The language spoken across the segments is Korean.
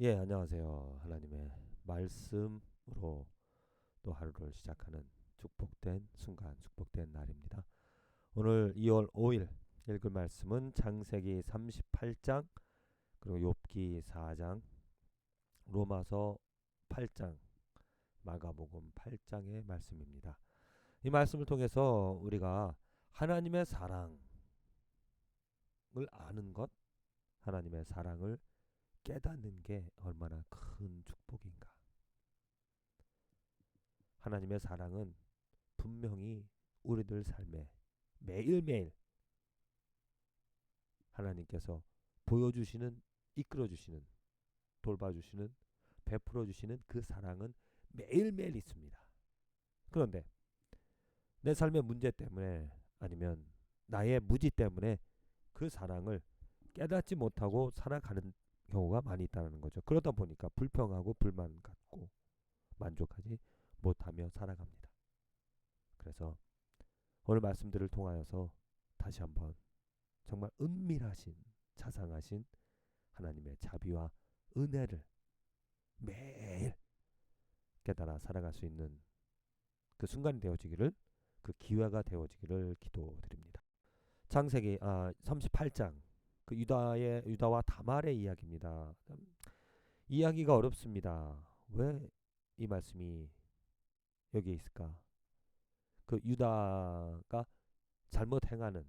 예, 안녕하세요. 하나님의 말씀으로 또 하루를 시작하는 축복된 순간, 축복된 날입니다. 오늘 2월 5일 읽을 말씀은 창세기 38장, 그리고 욥기 4장, 로마서 8장, 마가복음 8장의 말씀입니다. 이 말씀을 통해서 우리가 하나님의 사랑을 아는 것, 하나님의 사랑을 깨닫는 게 얼마나 큰 축복인가. 하나님의 사랑은 분명히 우리들 삶에 매일매일 하나님께서 보여주시는, 이끌어주시는, 돌봐주시는, 베풀어주시는 그 사랑은 매일매일 있습니다. 그런데 내 삶의 문제 때문에 아니면 나의 무지 때문에 그 사랑을 깨닫지 못하고 살아가는 경우가 많이 있다는 거죠. 그러다 보니까 불평하고 불만 갖고 만족하지 못하며 살아갑니다. 그래서 오늘 말씀들을 통하여서 다시 한번 정말 은밀하신 자상하신 하나님의 자비와 은혜를 매일 깨달아 살아갈 수 있는 그 순간이 되어지기를 그 기회가 되어지기를 기도드립니다. 창세기 아 38장 그 유다의 유다와 다말의 이야기입니다. 이야기가 어렵습니다. 왜 이 말씀이 여기에 있을까? 그 유다가 잘못 행하는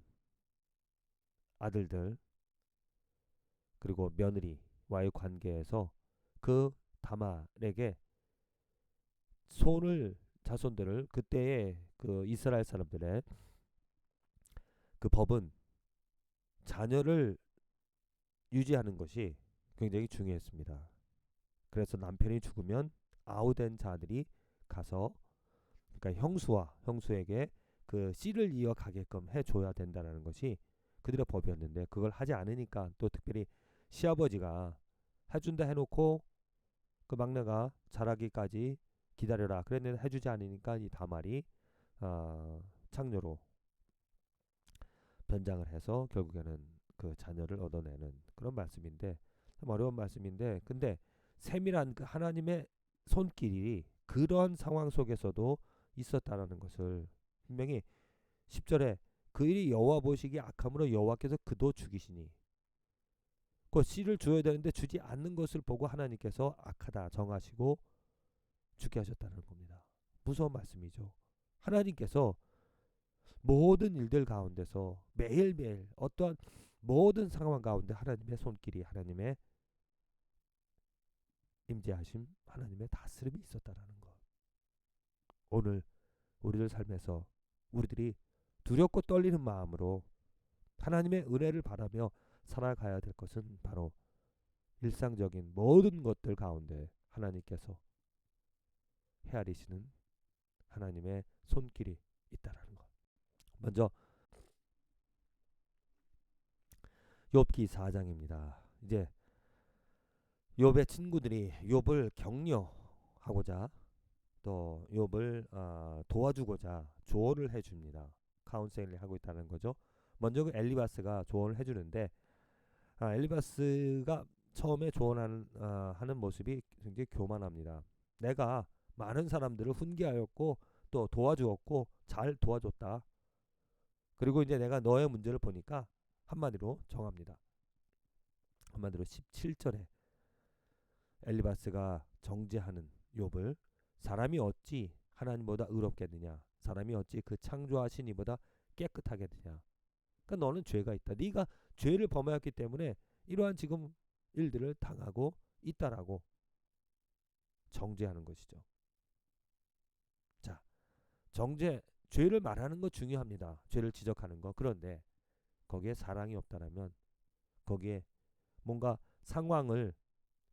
아들들 그리고 며느리와의 관계에서 그 다말에게 손을 자손들을 그때의 그 이스라엘 사람들의 그 법은 자녀를 유지하는 것이 굉장히 중요했습니다. 그래서 남편이 죽으면 아우된 자들이 가서 그러니까 형수와 형수에게 그 씨를 이어가게끔 해줘야 된다는 것이 그들의 법이었는데 그걸 하지 않으니까 또 특별히 시아버지가 해준다 해놓고 그 막내가 자라기까지 기다려라 그랬는데 해주지 않으니까 이 다말이 어, 창녀로 변장을 해서 결국에는 그 자녀를 얻어내는 그런 말씀인데 참 어려운 말씀인데 근데 세밀한 그 하나님의 손길이 그런 상황 속에서도 있었다라는 것을 분명히 10절에 그 일이 여호와 보시기 악함으로 여호와께서 그도 죽이시니 그 씨를 주어야 되는데 주지 않는 것을 보고 하나님께서 악하다 정하시고 죽게 하셨다는 겁니다. 무서운 말씀이죠. 하나님께서 모든 일들 가운데서 매일매일 어떠한 모든 상황 가운데 하나님의 손길이 하나님의 임재하심 하나님의 다스림이 있었다라는 것. 오늘 우리들 삶에서 우리들이 두렵고 떨리는 마음으로 하나님의 은혜를 바라며 살아가야 될 것은 바로 일상적인 모든 것들 가운데 하나님께서 헤아리시는 하나님의 손길이 있다라는 것. 먼저 욥기 4장입니다. 이제 욥의 친구들이 욥을 격려하고자 또 욥을 어, 도와주고자 조언을 해줍니다. 카운셀링 하고 있다는 거죠. 먼저 그 엘리바스가 조언을 해주는데 아, 엘리바스가 처음에 조언하는 어, 하는 모습이 굉장히 교만합니다. 내가 많은 사람들을 훈계하였고 또 도와주었고 잘 도와줬다. 그리고 이제 내가 너의 문제를 보니까 한마디로 정합니다. 한마디로 17절에 엘리바스가 정죄하는 욥을 사람이 어찌 하나님보다 의롭겠느냐? 사람이 어찌 그 창조하신 이보다 깨끗하겠느냐? 그러니까 너는 죄가 있다. 네가 죄를 범하였기 때문에 이러한 지금 일들을 당하고 있다라고 정죄하는 것이죠. 자 정죄 죄를 말하는 거 중요합니다. 죄를 지적하는 거. 그런데 거기에 사랑이 없다라면 거기에 뭔가 상황을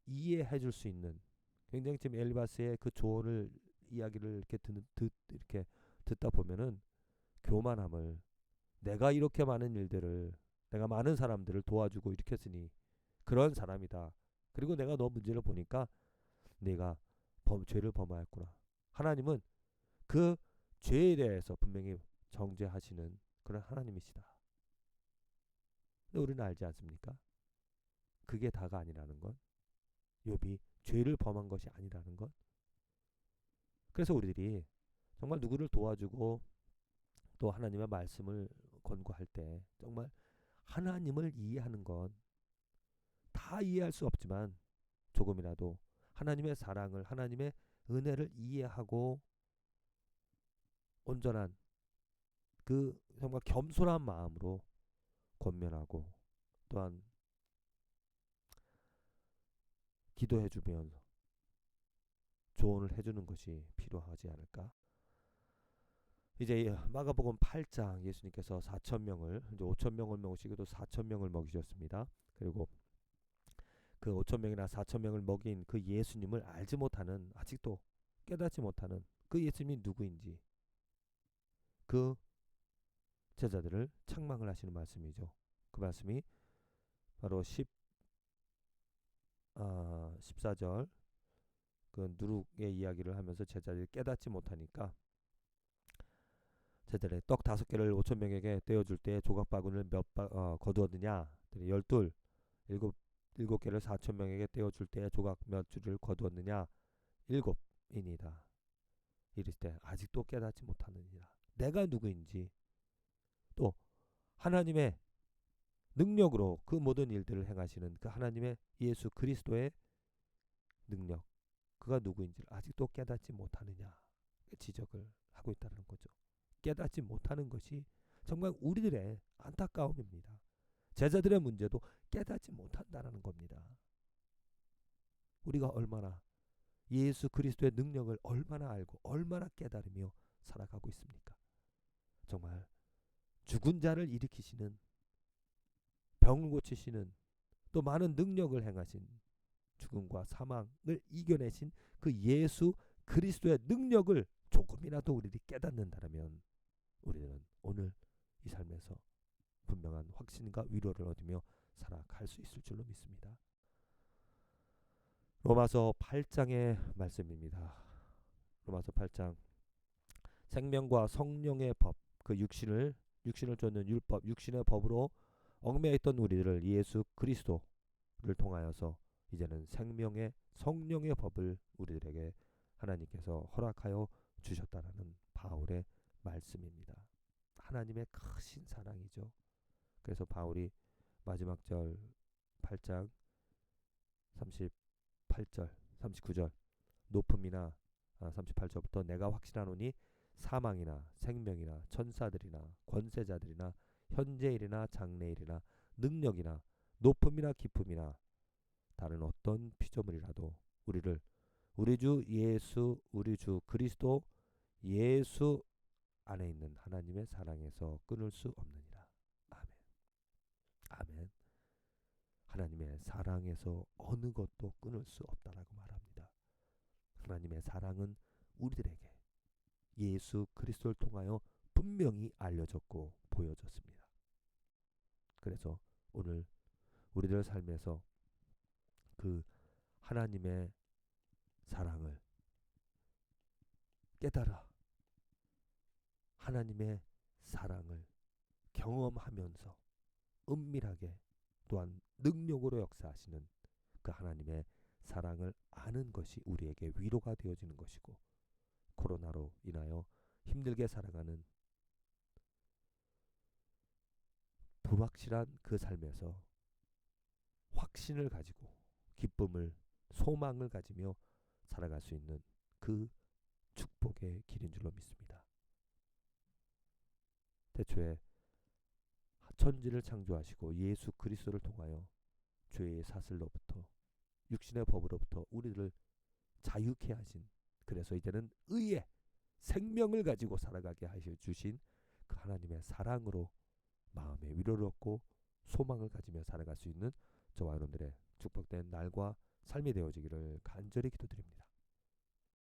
이해해 줄 수 있는 굉장히 지금 엘리바스의 그 조언을 이야기를 이렇게 듣, 듣 이렇게 듣다 보면은 교만함을 내가 이렇게 많은 일들을 내가 많은 사람들을 도와주고 일으켰으니 그런 사람이다. 그리고 내가 너 문제를 보니까 내가 범, 죄를 범하였구나. 하나님은 그 죄에 대해서 분명히 정죄하시는 그런 하나님이시다. 우리는 알지 않습니까? 그게 다가 아니라는 건 욥이 죄를 범한 것이 아니라는 것. 그래서 우리들이 정말 누구를 도와주고 또 하나님의 말씀을 권고할 때 정말 하나님을 이해하는 건 다 이해할 수 없지만 조금이라도 하나님의 사랑을 하나님의 은혜를 이해하고 온전한 그 정말 겸손한 마음으로 권면하고 또한 기도해 주면서 조언을 해주는 것이 필요하지 않을까? 이제 마가복음 8장 예수님께서 4천 명을 이제 5천 명을 먹으시고도 4천 명을 먹이셨습니다. 그리고 그 5천 명이나 4천 명을 먹인 그 예수님을 알지 못하는 아직도 깨닫지 못하는 그 예수님이 누구인지 그 제자들을 책망을 하시는 말씀이죠. 그 말씀이 바로 10 아, 14절 그 누룩의 이야기를 하면서 제자들이 깨닫지 못하니까 제자들이 떡 다섯 개를 오천 명에게 떼어줄 때 조각 바구니를 몇 바, 어, 거두었느냐? 열둘 일곱 일곱 개를 사천 명에게 떼어줄 때 조각 몇 줄을 거두었느냐? 일곱이니다. 때 아직도 깨닫지 못하느니라. 내가 누구인지 또 하나님의 능력으로 그 모든 일들을 행하시는 그 하나님의 예수 그리스도의 능력 그가 누구인지를 아직도 깨닫지 못하느냐 지적을 하고 있다는 거죠. 깨닫지 못하는 것이 정말 우리들의 안타까움입니다. 제자들의 문제도 깨닫지 못한다는 겁니다. 우리가 얼마나 예수 그리스도의 능력을 얼마나 알고 얼마나 깨달으며 살아가고 있습니까? 정말 죽은 자를 일으키시는 병을 고치시는 또 많은 능력을 행하신 죽음과 사망을 이겨내신 그 예수 그리스도의 능력을 조금이라도 우리들이 깨닫는다면 우리는 오늘 이 삶에서 분명한 확신과 위로를 얻으며 살아갈 수 있을 줄로 믿습니다. 로마서 8장의 말씀입니다. 로마서 8장 생명과 성령의 법, 그 육신을 육신을 쫓는 율법, 육신의 법으로 얽매여 있던 우리들을 예수 그리스도를 통하여서 이제는 생명의 성령의 법을 우리들에게 하나님께서 허락하여 주셨다라는 바울의 말씀입니다. 하나님의 크신 사랑이죠. 그래서 바울이 마지막 절 8장 38절 39절 높음이나 아, 38절부터 내가 확신하노니 사망이나 생명이나 천사들이나 권세자들이나 현재일이나 장래일이나 능력이나 높음이나 깊음이나 다른 어떤 피조물이라도 우리를 우리 주 예수 우리 주 그리스도 예수 안에 있는 하나님의 사랑에서 끊을 수 없느니라. 아멘. 아멘. 하나님의 사랑에서 어느 것도 끊을 수 없다라고 말합니다. 하나님의 사랑은 우리들에게 예수 그리스도를 통하여 분명히 알려졌고 보여졌습니다. 그래서 오늘 우리들 삶에서 그 하나님의 사랑을 깨달아 하나님의 사랑을 경험하면서 은밀하게 또한 능력으로 역사하시는 그 하나님의 사랑을 아는 것이 우리에게 위로가 되어지는 것이고 코로나로 인하여 힘들게 살아가는 불확실한 그 삶에서 확신을 가지고 기쁨을 소망을 가지며 살아갈 수 있는 그 축복의 길인 줄로 믿습니다. 태초에 천지를 창조하시고 예수 그리스도를 통하여 죄의 사슬로부터 육신의 법으로부터 우리를 자유케 하신 그래서 이제는 의의 생명을 가지고 살아가게 하셔 주신 그 하나님의 사랑으로 마음의 위로를 얻고 소망을 가지며 살아갈 수 있는 저와 여러분들의 축복된 날과 삶이 되어지기를 간절히 기도드립니다.